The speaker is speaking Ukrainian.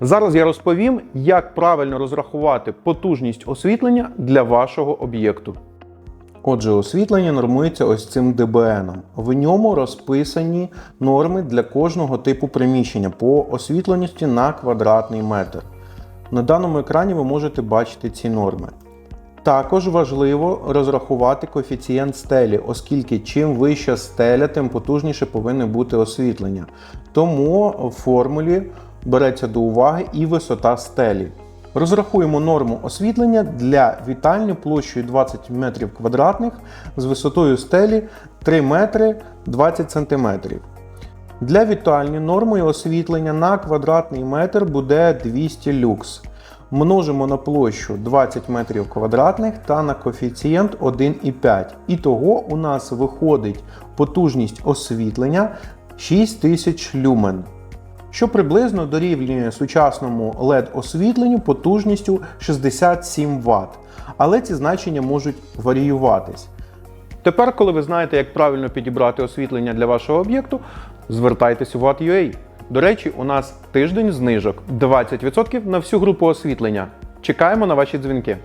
Зараз я розповім, як правильно розрахувати потужність освітлення для вашого об'єкту. Отже, освітлення нормується ось цим ДБН. В ньому розписані норми для кожного типу приміщення по освітленості на квадратний метр. На даному екрані ви можете бачити ці норми. Також важливо розрахувати коефіцієнт стелі, оскільки чим вища стеля, тим потужніше повинне бути освітлення. Тому в формулі береться до уваги і висота стелі. Розрахуємо норму освітлення для вітальні площею 20 метрів квадратних з висотою стелі 3 метри 20 см. Для вітальні нормою освітлення на квадратний метр буде 200 люкс. Множимо на площу 20 метрів квадратних та на коефіцієнт 1,5. Ітого у нас виходить потужність освітлення 6000 люмен, що приблизно дорівнює сучасному LED-освітленню потужністю 67 Вт. Але ці значення можуть варіюватись. Тепер, коли ви знаєте, як правильно підібрати освітлення для вашого об'єкту, звертайтесь у Watt.ua. До речі, у нас тиждень знижок 20% на всю групу освітлення. Чекаємо на ваші дзвінки.